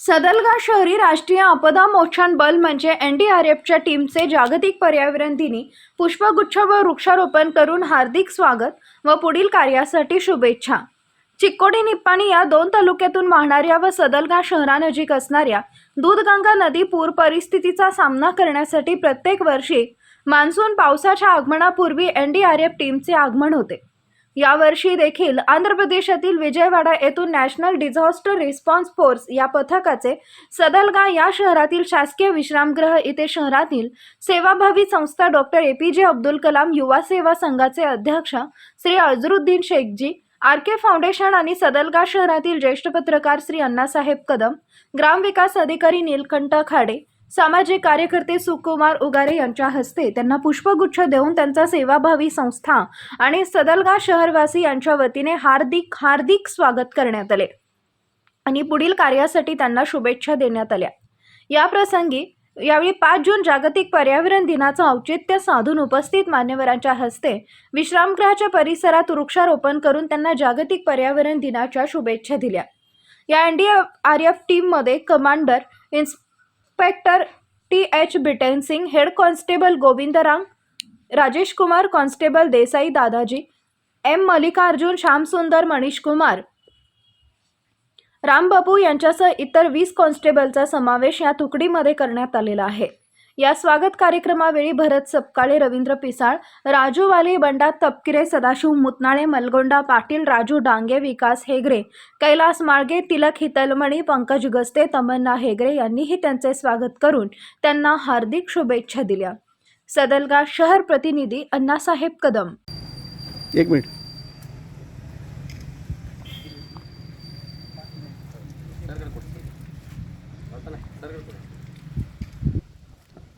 सदलगा शहरी राष्ट्रीय आपदा मोक्षण बल म्हणजे एन डी आर एफच्या टीमचे जागतिक पर्यावरण दिनी पुष्पगुच्छ व वृक्षारोपण करून हार्दिक स्वागत व पुढील कार्यासाठी शुभेच्छा. चिक्कोडी निप्पाणी या दोन तालुक्यातून वाहणाऱ्या व सदलगा शहरानजीक असणाऱ्या दूधगंगा नदी पूर परिस्थितीचा सामना करण्यासाठी प्रत्येक वर्षी मान्सून पावसाच्या आगमनापूर्वी एन डी आर एफ टीमचे आगमन होते. यावर्षी देखील आंध्र प्रदेशातील विजयवाडा येथून नॅशनल डिझास्टर रिस्पॉन्स फोर्स या पथकाचे सदलगा या शहरातील शासकीय विश्रामगृह इथे शहरातील सेवाभावी संस्था डॉक्टर ए पी जे अब्दुल कलाम युवा सेवा संघाचे अध्यक्ष श्री अजरुद्दीन शेखजी आर के फाउंडेशन आणि सदलगा शहरातील ज्येष्ठ पत्रकार श्री अण्णासाहेब कदम ग्रामविकास अधिकारी नीलकंठ खाडे सामाजिक कार्यकर्ते सुकुमार उगारे यांच्या हस्ते त्यांना पुष्पगुच्छ देऊन त्यांचा सेवाभावी संस्था आणि सदलगा शहरवासी यांच्या वतीने हार्दिक हार्दिक स्वागत करण्यात आले. आणि पुढील कार्यासाठी त्यांना शुभेच्छा देण्यात आल्या. या प्रसंगी यावेळी पाच जून जागतिक पर्यावरण दिनाचं औचित्य साधून उपस्थित मान्यवरांच्या हस्ते विश्रामगृहाच्या परिसरात वृक्षारोपण करून त्यांना जागतिक पर्यावरण दिनाच्या शुभेच्छा दिल्या. या एन डी आर एफ टीममध्ये commander inspector T H Biten Singh head constable Govind Rang Rajesh Kumar constable Desai Dadaji M Mallikarjun Shyamsundar Manish Kumar. Rambabu यांच्यासह इतर वीस कॉन्स्टेबलचा समावेश या तुकडीमध्ये करण्यात आलेला आहे. या स्वागत कार्यक्रमावेळी भरत सपकाळे रवींद्र पिसाळ राजू वाले बंडा तपकिरे सदाशिव मुतनाळे मलगोंडा पाटील राजू डांगे विकास हेगरे कैलास माळगे तिलक हितलमणी पंकज गस्ते तमन्ना हेगरे यांनीही त्यांचे स्वागत करून त्यांना हार्दिक शुभेच्छा दिल्या. सदलगा शहर प्रतिनिधी अण्णासाहेब कदम. एक मिनिट.